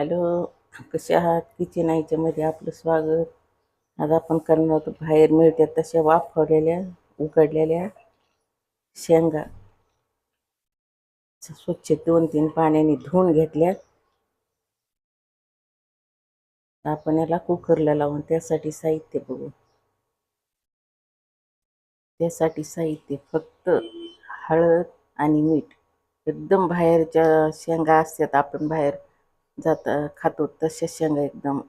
Hello कसे आहात? Kitchen आईच्यामध्ये आपलं स्वागत. आज आपण करणार आहोत बाहेर मिळतात तशा वाफवलेल्या उकडलेल्या शेंगा. स्वच्छ दोन तीन पाण्याने धुवून घेतल्या आपण याला कुकरला लावून त्यासाठी साहित्य बघू. त्यासाठी साहित्य फक्त हळद आणि मीठ. एकदम बाहेरच्या शेंगा असतात आपण बाहेर जाता खातो तशा शेंगा एकदम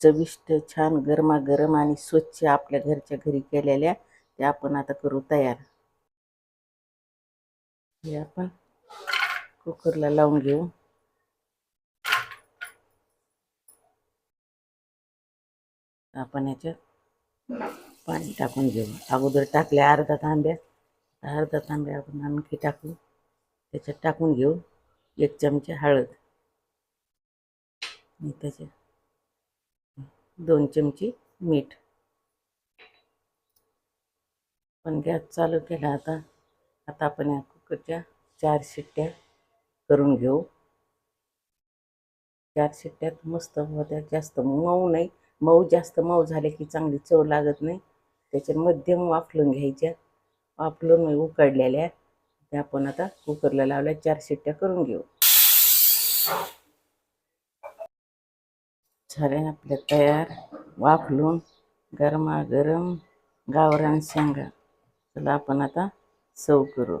चविष्ट छान गरमागरम आणि स्वच्छ आपल्या घरच्या घरी केलेल्या त्या आपण आता करू तयार. हे आपण कुकरला लावून घेऊ. आपण याच्यात पाणी टाकून घेऊ. अगोदर टाकले अर्धा तांब्या. अर्धा तांब्या आपण आणखी टाकू. त्याच्यात टाकून घेऊ. एक चमचा हळद. आणि दोन चमची मीठ. पण गॅस चालू केला आता. आता आपण या कुकरच्या चार शिट्ट्या करून घेऊ. चार शिट्ट्यात मस्त होत्या जास्त मऊ नाही. मऊ जास्त मऊ झाले की चांगली चव लागत नाही. त्याच्या मध्यम वाफलून घ्यायच्या. वाफलून उकडलेल्या त्या आपण आता कुकरला लावल्या चार शिट्ट्या करून घेऊ. झाल्या आपल्या तयार वाफलून गरमागरम गावरान शेंगा. चला आपण आता सव करू.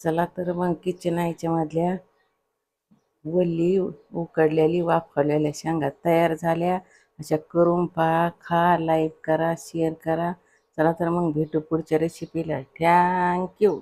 चला तर मग किचन आईच्या मधल्या वल्ली उकडलेली वाफवलेल्या शेंगा तयार झाल्या. अशा करून पहा खा लाईक करा शेअर करा. चला तर मग भेटू पुढच्या रेसिपीला थँक्यू